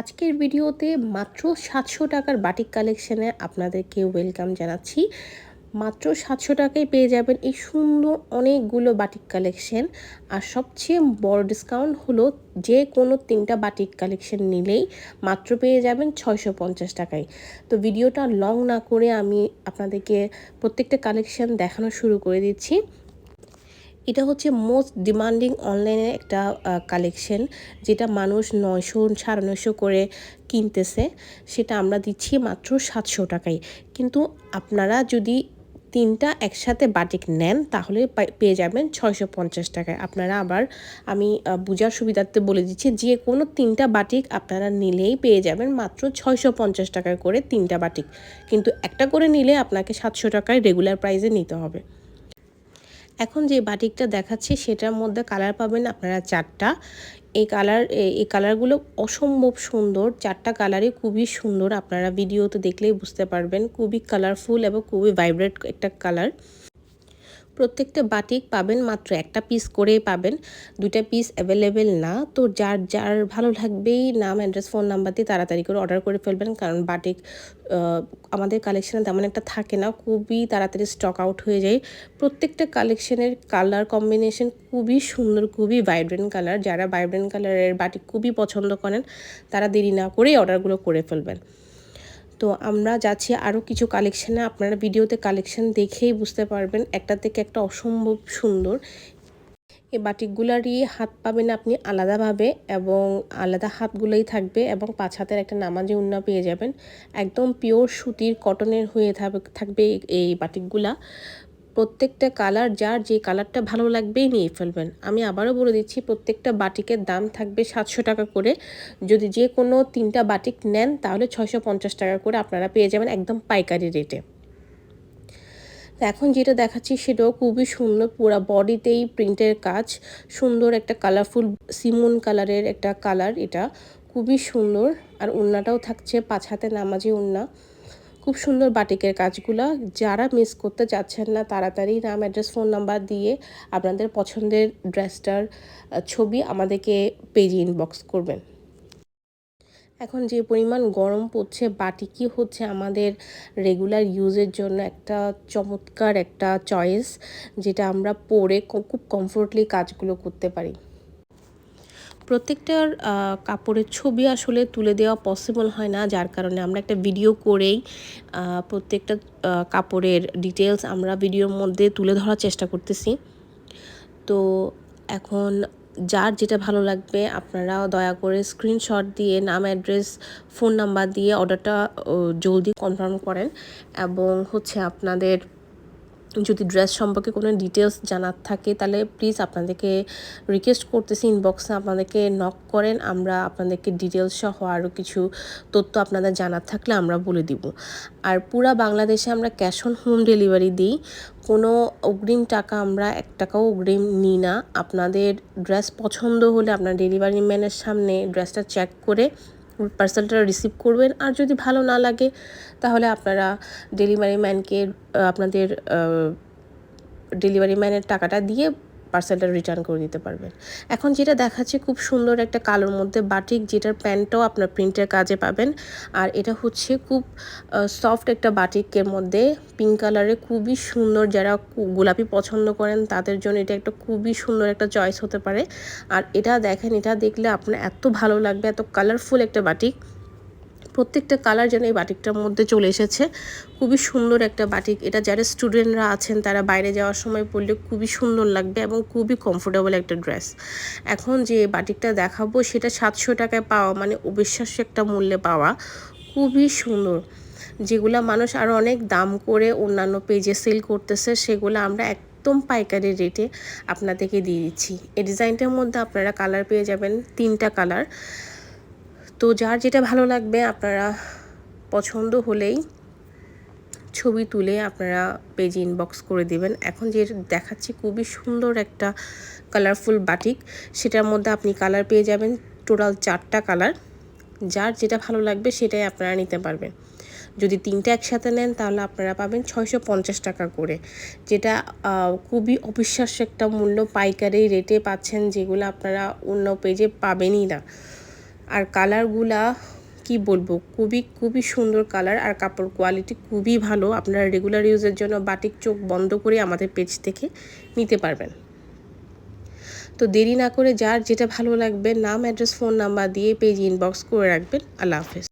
আজকের ভিডিওতে মাত্র সাতশো টাকার বাটিক কালেকশানে আপনাদেরকে ওয়েলকাম জানাচ্ছি। মাত্র সাতশো টাকায় পেয়ে যাবেন এই সুন্দর অনেকগুলো বাটিক কালেকশন। আর সবচেয়ে বড় ডিসকাউন্ট হলো যে কোনো তিনটা বাটিক কালেকশন নিলেই মাত্র পেয়ে যাবেন ছয়শো পঞ্চাশ টাকায়। তো ভিডিওটা লং না করে আমি আপনাদেরকে প্রত্যেকটা কালেকশন দেখানো শুরু করে দিচ্ছি। এটা হচ্ছে মোস্ট ডিমান্ডিং অনলাইনে একটা কালেকশন যেটা মানুষ নয়শো, সাড়ে নয়শো করে কিনতেছে। সেটা আমরা দিচ্ছি মাত্র সাতশো টাকায়। কিন্তু আপনারা যদি তিনটা একসাথে বাটিক নেন, তাহলে পেয়ে যাবেন ছয়শো পঞ্চাশ টাকায়। আপনারা আবার আমি বুঝার সুবিধার্থে বলে দিচ্ছি, যে কোনো তিনটা বাটিক আপনারা নিলেই পেয়ে যাবেন মাত্র ছয়শো পঞ্চাশ টাকায় করে তিনটা বাটিক কিন্তু একটা করে নিলে আপনাকে সাতশো টাকায় রেগুলার প্রাইসে নিতে হবে। এখন যে বাটিকটা দেখাচ্ছি, সেটার মধ্যে কালার পাবেন আপনারা চারটা। এই কালার, এই কালারগুলো অসম্ভব সুন্দর। চারটা কালারই খুবই সুন্দর। আপনারা ভিডিওতে দেখলেই বুঝতে পারবেন। খুবই কালারফুল এবং খুবই ভাইব্রেট একটা কালার প্রত্যেকটা বাটিক পাবেন, মাত্র একটা পিস করেই পাবেন। দুইটা পিস অ্যাভেলেবেল না। তো যার যার ভালো লাগবেই নাম অ্যাড্রেস ফোন নাম্বার দিয়ে তাড়াতাড়ি করে অর্ডার করে ফেলবেন। কারণ বাটিক আমাদের কালেকশানে তেমন একটা থাকে না। খুবই তাড়াতাড়ি স্টক আউট হয়ে যায়। প্রত্যেকটা কালেকশনের কালার কম্বিনেশন খুবই সুন্দর, খুবই ভাইব্রেন্ট কালার যারা ভাইব্রেন্ট কালারের বাটিক খুবই পছন্দ করেন, তারা দেরি না করেই অর্ডারগুলো করে ফেলবেন। তো আমরা যাচ্ছি আরও কিছু কালেকশানে আপনারা ভিডিওতে কালেকশান দেখেই বুঝতে পারবেন, একটা থেকে একটা অসম্ভব সুন্দর। এই বাটিকগুলারই হাত পাবেন আপনি আলাদাভাবে এবং আলাদা হাতগুলোই থাকবে এবং পাঁচ হাতের একটা নামাজি উন্না পেয়ে যাবেন। একদম পিওর সুতির কটনের হয়ে থাকবে এই বাটিকগুলা। প্রত্যেকটা কালার, যার যে কালারটা ভালো লাগবেই নিয়ে ফেলবেন। আমি আবারও বলে দিচ্ছি, প্রত্যেকটা বাটিকের দাম থাকবে সাতশো টাকা করে। যদি যে কোনো তিনটা বাটিক নেন, তাহলে ছয়শো পঞ্চাশ টাকা করে আপনারা পেয়ে যাবেন একদম পাইকারি রেটে। এখন যেটা দেখাচ্ছি, সেটাও খুবই সুন্দর, পুরো বডিতেই প্রিন্টের কাজ। সুন্দর একটা কালারফুল সিমুন কালারের একটা কালার এটা। খুবই সুন্দর, আর উন্নাটাও থাকছে পাঁচ হাতে নামাজি উন্না খুব সুন্দর বাটিকের কাজগুলো। যারা মিস করতে চাচ্ছেন না, তাড়াতাড়ি নাম অ্যাড্রেস ফোন নাম্বার দিয়ে আপনাদের পছন্দের ড্রেসটার ছবি আমাদেরকে পেজে ইনবক্স করবেন। এখন যে পরিমাণ গরম পড়ছে বাটিকি হচ্ছে আমাদের রেগুলার ইউজের জন্য একটা চমৎকার একটা চয়েস যেটা আমরা পরে খুব কমফোর্টলি কাজগুলো করতে পারি। প্রত্যেকটার কাপড়ের ছবি আসলে তুলে দেওয়া পসিবল হয় না। যার কারণে আমরা একটা ভিডিও করেই প্রত্যেকটা কাপড়ের ডিটেলস আমরা ভিডিওর মধ্যে তুলে ধরার চেষ্টা করতেছি। তো এখন যার যেটা ভালো লাগবে, আপনারা দয়া করে স্ক্রিনশট দিয়ে, নাম অ্যাড্রেস ফোন নাম্বার দিয়ে অর্ডারটা জলদি কনফার্ম করেন। এবং হচ্ছে আপনাদের যদি ড্রেস সম্পর্কে কোনো ডিটেলস জানার থাকে, তাহলে প্লিজ আপনাদেরকে রিকোয়েস্ট করতেছি ইনবক্সে আপনাদেরকে নক করেন, আমরা আপনাদেরকে ডিটেলস সহ আরও কিছু তথ্য আপনাদের জানার থাকলে আমরা বলে দিব। আর পুরা বাংলাদেশে আমরা ক্যাশ অন হোম ডেলিভারি দিই, কোনো অগ্রিম টাকা আমরা এক টাকাও অগ্রিম নিই না। আপনাদের ড্রেস পছন্দ হলে আপনার ডেলিভারি ম্যানের সামনে ড্রেসটা চেক করে পার্সেলটা রিসিভ করবেন। আর যদি ভালো না লাগে, তাহলে আপনারা ডেলিভারি ম্যানকে আপনাদের ডেলিভারি ম্যানের টাকাটা দিয়ে পার্সেলটা রিটার্ন করে দিতে পারবেন। এখন যেটা দেখাচ্ছে খুব সুন্দর একটা কালোর মধ্যে বাটিক যেটার প্যান্টটাও আপনার প্রিন্টের কাজে পাবেন। আর এটা হচ্ছে খুব সফট একটা বাটিকের মধ্যে পিঙ্ক কালারে খুবই সুন্দর যারা গোলাপি পছন্দ করেন তাদের জন্য এটা একটা খুবই সুন্দর একটা চয়েস হতে পারে। আর এটা দেখেন, এটা দেখলে আপনার এত ভালো লাগবে, এত কালারফুল একটা বাটিক প্রত্যেকটা কালার যেন এই বাটিকটার মধ্যে চলে এসেছে। খুবই সুন্দর একটা বাটিক। এটা যারা স্টুডেন্টরা আছেন, তারা বাইরে যাওয়ার সময় পরলে খুবই সুন্দর লাগবে এবং খুবই কমফোর্টেবল একটা ড্রেস এখন যে বাটিকটা দেখাবো, সেটা সাতশো টাকায় পাওয়া মানে অবিশ্বাস্য একটা মূল্যে পাওয়া। খুবই সুন্দর। যেগুলো মানুষ আরও অনেক দাম করে অন্যান্য পেজে সেল করতেছে, সেগুলো আমরা একদম পাইকারি রেটে আপনাদেরকে দিয়ে দিচ্ছি। এই ডিজাইনটার মধ্যে আপনারা কালার পেয়ে যাবেন তিনটা কালার তো যার যেটা ভালো লাগবে আপনারা পছন্দ হলেই ছবি তুলে আপনারা পেজে ইনবক্স করে দেবেন। এখন যে দেখাচ্ছি খুবই সুন্দর একটা কালারফুল বাটিক সেটার মধ্যে আপনি কালার পেয়ে যাবেন টোটাল চারটা কালার যার যেটা ভালো লাগবে সেটাই আপনারা নিতে পারবেন। যদি তিনটা একসাথে নেন তাহলে আপনারা পাবেন ছয়শো পঞ্চাশ টাকা করে। যেটা খুবই অবিশ্বাস্য একটা মূল্য, পাইকারি রেটে পাচ্ছেন যেগুলো আপনারা অন্য পেজে পাবেনই না। আর কালারগুলা কি বলব? খুবই খুবই সুন্দর কালার আর কাপড় কোয়ালিটি খুবই ভালো। আপনারা রেগুলার ইউজের জন্য বাটিক চোখ বন্ধ করে আমাদের পেজ থেকে নিতে পারবেন। তো দেরি না করে যার যেটা ভালো লাগবে, নাম অ্যাড্রেস ফোন নাম্বার দিয়ে পেজ ইনবক্স করে রাখবেন। আল্লাহ হাফেজ।